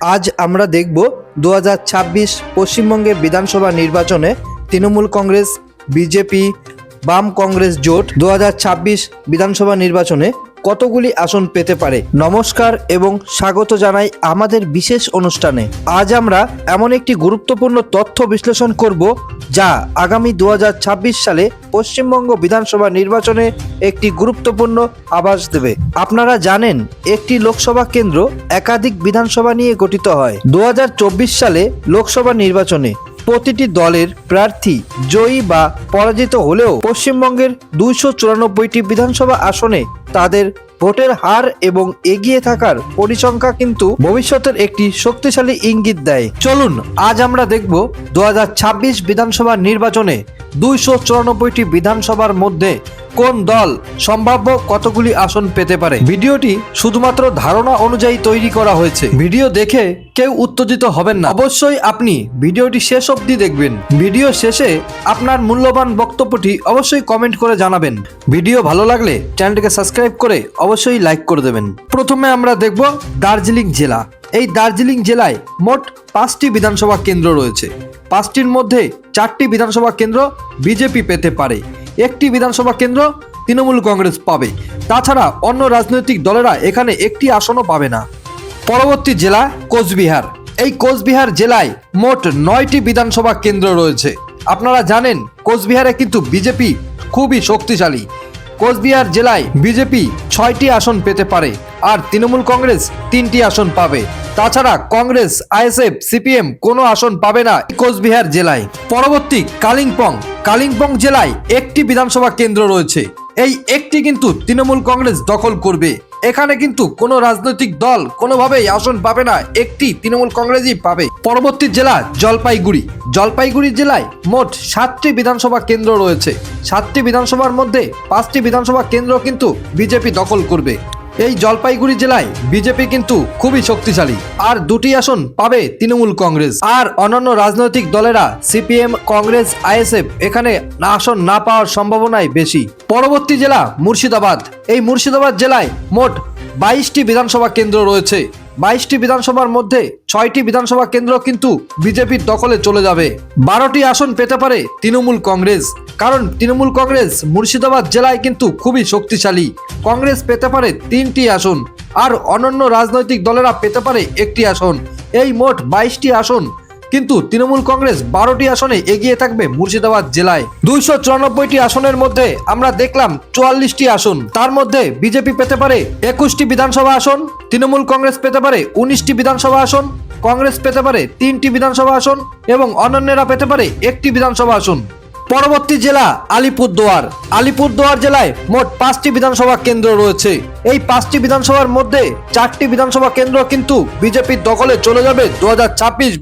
আজ আমরা দেখব দু হাজার ছাব্বিশ পশ্চিমবঙ্গে বিধানসভা নির্বাচনে তৃণমূল কংগ্রেস, বিজেপি, বাম কংগ্রেস জোট দু হাজার ছাব্বিশ বিধানসভা নির্বাচনে কতগুলি আসন পেতে পারে। নমস্কার এবং স্বাগত জানাই আমাদের বিশেষ অনুষ্ঠানে। আজ আমরা এমন একটি গুরুত্বপূর্ণ তথ্য বিশ্লেষণ করব, যা আগামী দু হাজার ছাব্বিশ সালে পশ্চিমবঙ্গ বিধানসভা নির্বাচনে একটি গুরুত্বপূর্ণ আভাস দেবে। আপনারা জানেন, একটি লোকসভা কেন্দ্র একাধিক বিধানসভা নিয়ে গঠিত হয়। দু হাজার চব্বিশ সালে লোকসভা নির্বাচনে প্রতিটি দলের প্রার্থী জয়ী বা পরাজিত হলেও পশ্চিমবঙ্গের দুইশো চুরানব্বইটি বিধানসভা আসনে তাদের ভোটের হার এবং এগিয়ে থাকার পরিসংখ্যা কিন্তু ভবিষ্যতের একটি শক্তিশালী ইঙ্গিত দেয়। চলুন, আজ আমরা দেখব দু হাজার ছাব্বিশ বিধানসভা নির্বাচনে দুইশো চুরানব্বইটি বিধানসভার মধ্যে কোন দল সম্ভাব্য কতগুলি আসন পেতে পারে? ভিডিওটি শুধুমাত্র ধারণা অনুযায়ী তৈরি করা হয়েছে। ভিডিও দেখে কেউ উত্তেজিত হবেন না। অবশ্যই আপনি ভিডিওটি শেষ অবধি দেখবেন। ভিডিও শেষে আপনার মূল্যবান বক্তব্যটি অবশ্যই কমেন্ট করে জানাবেন। ভিডিও ভালো লাগলে চ্যানেলটিকে সাবস্ক্রাইব করে অবশ্যই লাইক করে দেবেন। প্রথমে আমরা দেখব দার্জিলিং জেলা। এই দার্জিলিং জেলায় মোট পাঁচটি বিধানসভা কেন্দ্র রয়েছে। পাঁচটির মধ্যে চারটি বিধানসভা কেন্দ্র বিজেপি পেতে পারে। একটি বিধানসভা কেন্দ্র তৃণমূল কংগ্রেস পাবে। তাছাড়া অন্য রাজনৈতিক দলেরা এখানে একটি আসনও পাবে না। পরবর্তী জেলা কোচবিহার। এই কোচবিহার জেলায় মোট নয়টি বিধানসভা কেন্দ্র রয়েছে। আপনারা জানেন, কোচবিহারে কিন্তু বিজেপি খুবই শক্তিশালী। কোচবিহার জেলায় বিজেপি ছয়টি আসন পেতে পারে আর তৃণমূল কংগ্রেস তিনটি আসন পাবে। তাছাড়া কংগ্রেস, আইএসএফ, সিপিএম কোনো আসন পাবে না কোচবিহার জেলায়। পরবর্তী কালিম্পং কালিম্পং জেলায় একটি বিধানসভা কেন্দ্র রয়েছে। এই একটি কিন্তু তৃণমূল কংগ্রেস দখল করবে। এখানে কিন্তু কোনো রাজনৈতিক দল কোনোভাবেই আসন পাবে না, একটি তৃণমূল কংগ্রেসই পাবে। পরবর্তী জেলা জলপাইগুড়ি। জলপাইগুড়ি জেলায় মোট সাতটি বিধানসভা কেন্দ্র রয়েছে। সাতটি বিধানসভার মধ্যে পাঁচটি বিধানসভা কেন্দ্র কিন্তু বিজেপি দখল করবে। এই জলপাইগুড়ি জেলায় বিজেপি কিন্তু খুবই শক্তিশালী। আর দুটি আসন পাবে তৃণমূল কংগ্রেস। আর অন্যান্য রাজনৈতিক দলেরা সিপিএম, কংগ্রেস, আইএসএফ এখানে আসন না পাওয়ার সম্ভাবনাই বেশি। পরবর্তী জেলা মুর্শিদাবাদ। এই মুর্শিদাবাদ জেলায় মোট বাইশটি বিধানসভা কেন্দ্র রয়েছে। বাইশটি বিধানসভার মধ্যে ছয়টি বিধানসভা কেন্দ্র কিন্তু বিজেপির দখলে চলে যাবে। বারোটি আসন পেতে পারে তৃণমূল কংগ্রেস। কারণ তৃণমূল কংগ্রেস মুর্শিদাবাদ জেলায় কিন্তু খুবই শক্তিশালী। কংগ্রেস পেতে পারে তিনটি আসন, আর অন্যান্য রাজনৈতিক দলেরা পেতে পারে একটি আসন। এই মোট বাইশটি আসন, কিন্তু তৃণমূল কংগ্রেস বারোটি আসনে এগিয়ে থাকবে মুর্শিদাবাদ জেলায়। দুইশো চুরানব্বইটি আসনের মধ্যে আমরা দেখলাম চুয়াল্লিশটি আসন, তার মধ্যে বিজেপি পেতে পারে একুশটি বিধানসভা আসন তৃণমূল কংগ্রেস পেতে পারে উনিশটি বিধানসভা আসন, কংগ্রেস পেতে পারে তিনটি বিধানসভা আসন এবং অন্যান্যরা পেতে পারে একটি বিধানসভা আসন। পরবর্তী জেলা আলিপুরদুয়ার। আলিপুরদুয়ার জেলায় মোট পাঁচটি বিধানসভা কেন্দ্র রয়েছে। এই পাঁচটি বিধানসভার মধ্যে চারটি বিধানসভা কেন্দ্র কিন্তু বিজেপির দখলে চলে যাবে দু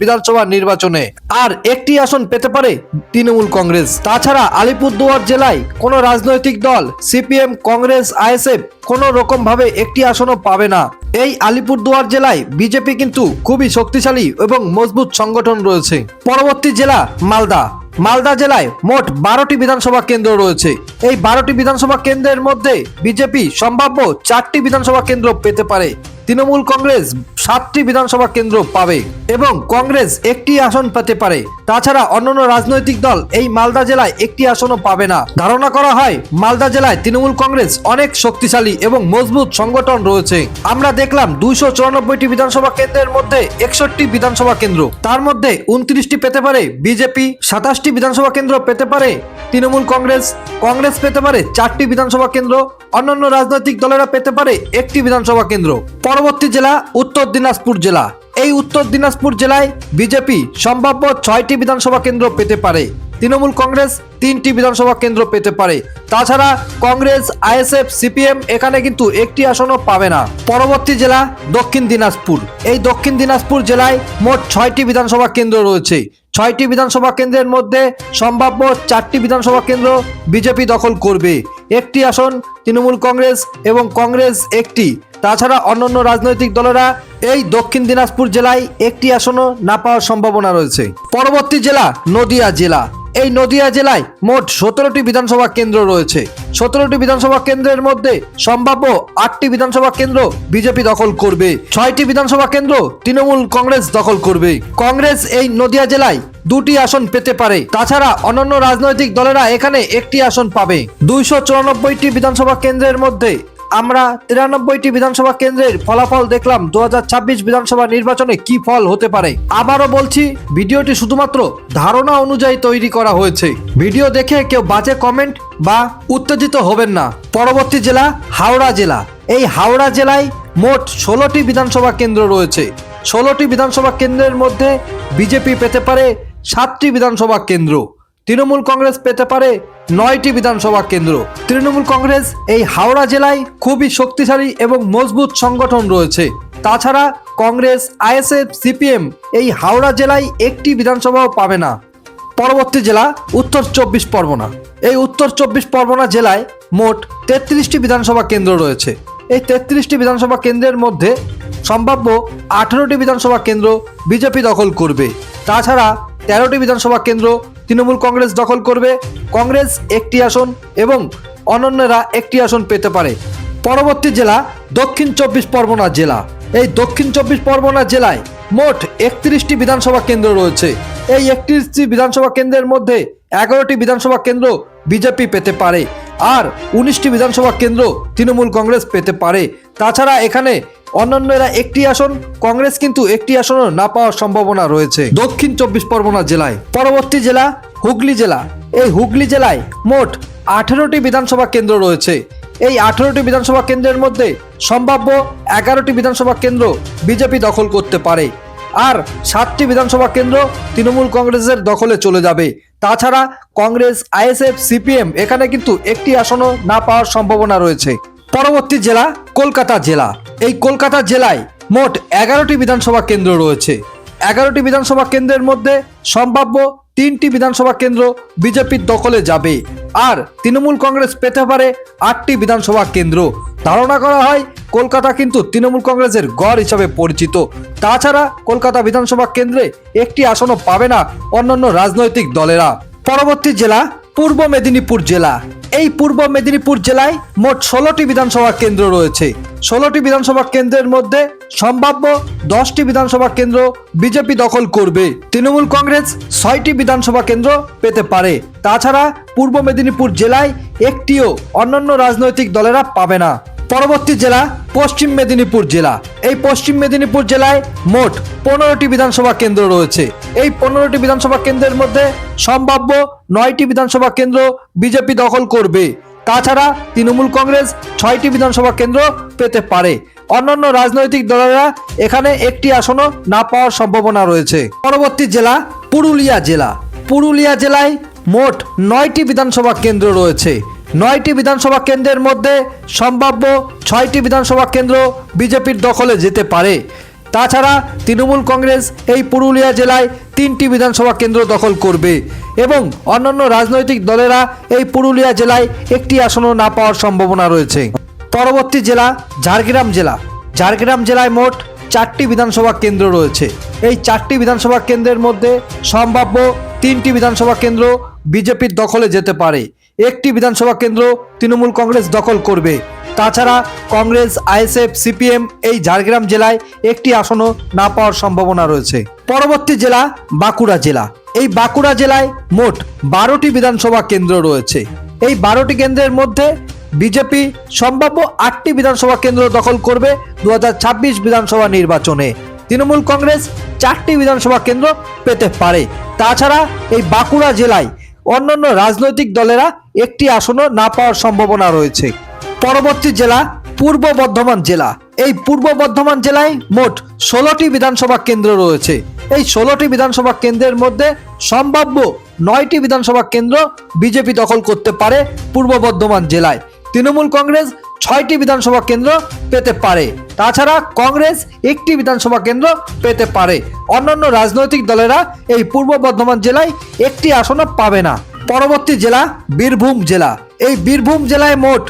বিধানসভা নির্বাচনে। আর একটি আসন পেতে পারে তৃণমূল কংগ্রেস। তাছাড়া আলিপুরদুয়ার জেলায় কোনো রাজনৈতিক দল, সিপিএম, কংগ্রেস, আইএসএফ কোনো রকম ভাবে একটি আসনও পাবে না। এই আলিপুরদুয়ার জেলায় বিজেপি কিন্তু খুবই শক্তিশালী এবং মজবুত সংগঠন রয়েছে। পরবর্তী জেলা মালদা। মালদা জেলায় মোট বারোটি বিধানসভা কেন্দ্র রয়েছে। এই বারোটি বিধানসভা কেন্দ্রের মধ্যে বিজেপি সম্ভাব্য চারটি বিধানসভা কেন্দ্র পেতে পারে। তৃণমূল কংগ্রেস সাতটি বিধানসভা কেন্দ্র পাবে এবং কংগ্রেস একটি আসন পেতে পারে। তাছাড়া অন্যান্য রাজনৈতিক দল এই মালদা জেলায় একটি আসনও পাবে না। ধারণা করা হয়, মালদা জেলায় তৃণমূল কংগ্রেস অনেক শক্তিশালী এবং মজবুত সংগঠন রয়েছে। আমরা দেখলাম দুইশো চুরানব্বইটি বিধানসভা কেন্দ্রের মধ্যে একষট্টি বিধানসভা কেন্দ্র। তার মধ্যে উনত্রিশটি পেতে পারে বিজেপি, সাতাশটি বিধানসভা কেন্দ্র পেতে পারে তৃণমূল কংগ্রেস কংগ্রেস পেতে পারে চারটি বিধানসভা কেন্দ্র, অন্যান্য রাজনৈতিক দলেরা পেতে পারে একটি বিধানসভা কেন্দ্র। পরবর্তী জেলা উত্তর দিনাজপুর জেলা। এই উত্তর দিনাজপুর জেলায় বিজেপি সম্ভাব্য ছয়টি বিধানসভা কেন্দ্র পেতে পারে। তৃণমূল কংগ্রেস তিনটি বিধানসভা কেন্দ্র পেতে পারে। তাছাড়া কংগ্রেস, আইএসএফ, সিপিএম এখানে কিন্তু একটি আসনও পাবে না। পরবর্তী জেলা দক্ষিণ দিনাজপুর। এই দক্ষিণ দিনাজপুর জেলায় মোট ছয়টি বিধানসভা কেন্দ্র রয়েছে। ছয়টি বিধানসভা কেন্দ্রের মধ্যে সম্ভাব্য চারটি বিধানসভা কেন্দ্র বিজেপি দখল করবে। একটি আসন তৃণমূল কংগ্রেস এবং কংগ্রেস একটি। তাছাড়া অন্যান্য রাজনৈতিক দলেরা এই দক্ষিণ দিনাজপুর জেলায় একটি আসনও না পাওয়ার সম্ভাবনা রয়েছে। পরবর্তী জেলা নদিয়া জেলা। এই নদিয়া জেলায় মোট সতেরোটি বিধানসভা কেন্দ্র রয়েছে। সতেরোটি বিধানসভা কেন্দ্রের মধ্যে সম্ভাব্য আটটি বিধানসভা কেন্দ্র বিজেপি দখল করবে। ছয়টি বিধানসভা কেন্দ্র তৃণমূল কংগ্রেস দখল করবে। কংগ্রেস এই নদিয়া জেলায় দুটি আসন পেতে পারে। তাছাড়া অন্যান্য রাজনৈতিক দলেরা এখানে একটি আসন পাবে। দুইশো চুরানব্বইটি বিধানসভা কেন্দ্রের মধ্যে আমরা তিরানব্বইটি বিধানসভা কেন্দ্রের ফলাফল দেখলাম দু হাজার ছাব্বিশ বিধানসভা নির্বাচনে কি ফল হতে পারে। আবারও বলছি, ভিডিওটি শুধুমাত্র ধারণা অনুযায়ী তৈরি করা হয়েছে। ভিডিও দেখে কেউ বাজে কমেন্ট বা উত্তেজিত হবেন না। পরবর্তী জেলা হাওড়া জেলা। এই হাওড়া জেলায় মোট ষোলোটি বিধানসভা কেন্দ্র রয়েছে। ষোলোটি বিধানসভা কেন্দ্রের মধ্যে বিজেপি পেতে পারে সাতটি বিধানসভা কেন্দ্র। তৃণমূল কংগ্রেস পেতে পারে নয়টি বিধানসভা কেন্দ্র। তৃণমূল কংগ্রেস এই হাওড়া জেলায় খুবই শক্তিশালী এবং মজবুত সংগঠন রয়েছে। তাছাড়া কংগ্রেস, আইএসএফ, সিপিএম এই হাওড়া জেলায় একটি বিধানসভাও পাবে না। পরবর্তী জেলা উত্তর চব্বিশ পরগনা। এই উত্তর চব্বিশ পরগনা জেলায় মোট তেত্রিশটি বিধানসভা কেন্দ্র রয়েছে। এই তেত্রিশটি বিধানসভা কেন্দ্রের মধ্যে সম্ভাব্য আঠেরোটি বিধানসভা কেন্দ্র বিজেপি দখল করবে। তাছাড়া তেরোটি বিধানসভা কেন্দ্র তৃণমূল কংগ্রেস দখল করবে, কংগ্রেস একটি আসন এবং অনন্যরা একটি আসন পেতে পারে। পরবর্তী জেলা দক্ষিণ চব্বিশ পরগনা জেলা। এই দক্ষিণ চব্বিশ পরগনা জেলায় মোট একত্রিশটি বিধানসভা কেন্দ্র রয়েছে। এই একত্রিশটি বিধানসভা কেন্দ্রের মধ্যে এগারোটি বিধানসভা কেন্দ্র বিজেপি পেতে পারে, আর উনিশটি বিধানসভা কেন্দ্র তৃণমূল কংগ্রেস পেতে পারে। তাছাড়া এখানে অন্যান্যরা একটি আসন, কংগ্রেস কিন্তু একটি আসনও না পাওয়ার সম্ভাবনা রয়েছে। দক্ষিণ চব্বিশ পরগনা জেলায়, পরবর্তী জেলা হুগলি জেলা। এই হুগলি জেলায় মোট আঠেরোটি বিধানসভা কেন্দ্র রয়েছে। এই আঠেরোটি বিধানসভা কেন্দ্রের মধ্যে সম্ভাব্য এগারোটি বিধানসভা কেন্দ্র বিজেপি দখল করতে পারে। আর সাতটি বিধানসভা কেন্দ্র তৃণমূল কংগ্রেসের দখলে চলে যাবে। তাছাড়া কংগ্রেস, আইএসএফ, সিপিএম এখানে কিন্তু একটি আসনও না পাওয়ার সম্ভাবনা রয়েছে। পরবর্তী জেলা কলকাতা জেলা। এই কলকাতা জেলায় মোট এগারোটি বিধানসভা কেন্দ্র রয়েছে। এগারোটি বিধানসভা কেন্দ্রের মধ্যে সম্ভাব্য তিনটি বিধানসভা কেন্দ্র বিজেপির দখলে যাবে। আর তৃণমূল কংগ্রেস পেতে পারে আটটি বিধানসভা কেন্দ্র। ধারণা করা হয়, কলকাতা কিন্তু তৃণমূল কংগ্রেসের গড় হিসাবে পরিচিত। তাছাড়া কলকাতা বিধানসভা কেন্দ্রে একটি আসনও পাবে না অন্যান্য রাজনৈতিক দলেরা। পরবর্তী জেলা পূর্ব মেদিনীপুর জেলা। এই পূর্ব মেদিনীপুর জেলায় মোট ষোলোটি বিধানসভা কেন্দ্র রয়েছে। ষোলোটি বিধানসভা কেন্দ্রের মধ্যে সম্ভাব্য দশটি বিধানসভা কেন্দ্র বিজেপি দখল করবে। তৃণমূল কংগ্রেস ছয়টি বিধানসভা কেন্দ্র পেতে পারে। তাছাড়া পূর্ব মেদিনীপুর জেলায় একটিও অন্যান্য রাজনৈতিক দলেরা পাবে না। পরবর্তী জেলা পশ্চিম মেদিনীপুর জেলা। এই পশ্চিম মেদিনীপুর জেলায় মোট পনেরোটি বিধানসভা কেন্দ্র রয়েছে। এই পনেরোটি বিধানসভা কেন্দ্রের মধ্যে সম্ভাব্য নয়টি বিধানসভা কেন্দ্র বিজেপি দখল করবে। তাছাড়া তৃণমূল কংগ্রেস ছয়টি বিধানসভা কেন্দ্র পেতে পারে। অন্যান্য রাজনৈতিক দলেরা এখানে একটি আসনও না পাওয়ার সম্ভাবনা রয়েছে। পরবর্তী জেলা পুরুলিয়া জেলা। পুরুলিয়া জেলায় মোট নয়টি বিধানসভা কেন্দ্র রয়েছে। নয়টি বিধানসভা কেন্দ্রের মধ্যে সম্ভাব্য ছয়টি বিধানসভা কেন্দ্র বিজেপির দখলে যেতে পারে। তাছাড়া তৃণমূল কংগ্রেস এই পুরুলিয়া জেলায় তিনটি বিধানসভা কেন্দ্র দখল করবে এবং অন্যান্য রাজনৈতিক দলেরা এই পুরুলিয়া জেলায় একটি আসনও না পাওয়ার সম্ভাবনা রয়েছে। পরবর্তী জেলা ঝাড়গ্রাম জেলা। ঝাড়গ্রাম জেলায় মোট চারটি বিধানসভা কেন্দ্র রয়েছে। এই চারটি বিধানসভা কেন্দ্রের মধ্যে সম্ভাব্য তিনটি বিধানসভা কেন্দ্র বিজেপির দখলে যেতে পারে। একটি বিধানসভা কেন্দ্র তৃণমূল কংগ্রেস দখল করবে। তাছাড়া কংগ্রেস, আইএসএফ, সিপিএম এই ঝাড়গ্রাম জেলায় একটি আসনও না পাওয়ার সম্ভাবনা রয়েছে। পরবর্তী জেলা বাঁকুড়া জেলা। এই বাঁকুড়া জেলায় মোট বারোটি বিধানসভা কেন্দ্র রয়েছে। এই বারোটি কেন্দ্রের মধ্যে বিজেপি সম্ভাব্য আটটি বিধানসভা কেন্দ্র দখল করবে দু হাজার ছাব্বিশ বিধানসভা নির্বাচনে। তৃণমূল কংগ্রেস চারটি বিধানসভা কেন্দ্র পেতে পারে। তাছাড়া এই বাঁকুড়া জেলায় অন্যান্য রাজনৈতিক দলেরা একটি আসনও না পাওয়ার সম্ভাবনা রয়েছে। পরবর্তী জেলা পূর্ব বর্ধমান জেলা। এই পূর্ব বর্ধমান জেলায় মোট ষোলোটি বিধানসভা কেন্দ্র রয়েছে। এই ষোলোটি বিধানসভা কেন্দ্রের মধ্যে সম্ভাব্য নয়টি বিধানসভা কেন্দ্র বিজেপি দখল করতে পারে পূর্ব বর্ধমান জেলায়। তৃণমূল কংগ্রেস ছয়টি বিধানসভা কেন্দ্র পেতে পারে। তাছাড়া কংগ্রেস একটি বিধানসভা কেন্দ্র পেতে পারে। অন্যান্য রাজনৈতিক দলেরা এই পূর্ব বর্ধমান জেলায় একটি আসনও পাবে না। পরবর্তী জেলা বীরভূম জেলা। এই বীরভূম জেলায় মোট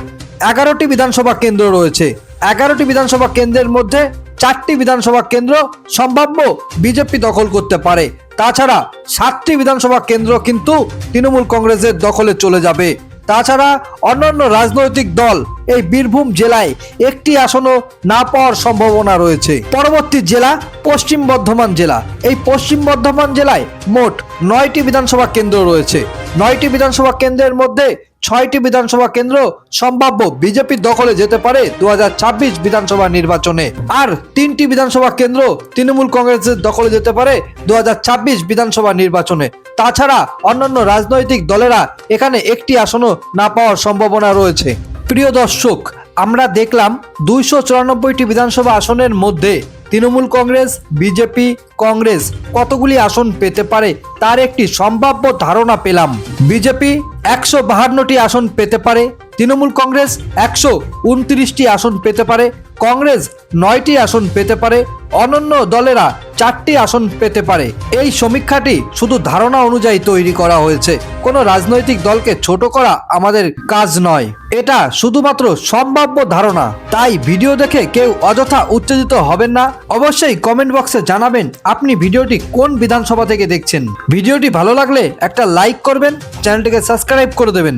এগারোটি বিধানসভা কেন্দ্র রয়েছে। এগারোটি বিধানসভা কেন্দ্রের মধ্যে চারটি বিধানসভা কেন্দ্র সম্ভাব্য বিজেপি দখল করতে পারে। তাছাড়া সাতটি বিধানসভা কেন্দ্র কিন্তু তৃণমূল কংগ্রেসের দখলে চলে যাবে। তাছাড়া অন্যান্য রাজনৈতিক দল এই বীরভূম জেলায় একটি আসনও না পাওয়ার সম্ভাবনা রয়েছে। পরবর্তী জেলা পশ্চিম বর্ধমান জেলা। এই পশ্চিম বর্ধমান জেলায় মোট নয়টি বিধানসভা কেন্দ্র রয়েছে। নয়টি বিধানসভা কেন্দ্রের মধ্যে ছয়টি বিধানসভা কেন্দ্র সম্ভাব্য বিজেপির দখলে যেতে পারে দু হাজার ছাব্বিশ বিধানসভা নির্বাচনে। আর তিনটি বিধানসভা কেন্দ্র তৃণমূল কংগ্রেসের দখলে যেতে পারে দু বিধানসভা নির্বাচনে। তাছাড়া অন্যান্য রাজনৈতিক দলেরা এখানে একটি আসনও না পাওয়ার সম্ভাবনা রয়েছে। প্রিয় দর্শক, আমরা দেখলাম দুইশো বিধানসভা আসনের মধ্যে তৃণমূল কংগ্রেস, বিজেপি কংগ্রেস কতগুলি আসন পেতে পারে তার একটি সম্ভাব্য ধারণা পেলাম। বিজেপি একশো বাহান্নটি আসন পেতে পারে, তৃণমূল কংগ্রেস একশো উনত্রিশটি আসন পেতে পারে, কংগ্রেস নয়টি আসন পেতে পারে অনন্য দলেরা চারটি আসন পেতে পারে। এই সমীক্ষাটি শুধু ধারণা অনুযায়ী তৈরি করা হয়েছে। কোনো রাজনৈতিক দলকে ছোট করা আমাদের কাজ নয়। এটা শুধুমাত্র সম্ভাব্য ধারণা। তাই ভিডিও দেখে কেউ অযথা উত্তেজিত হবেন না। অবশ্যই কমেন্ট বক্সে জানাবেন আপনি ভিডিওটি কোন বিধানসভা থেকে দেখছেন। ভিডিওটি ভালো লাগলে একটা লাইক করবেন, চ্যানেলটিকে সাবস্ক্রাইব করে দেবেন।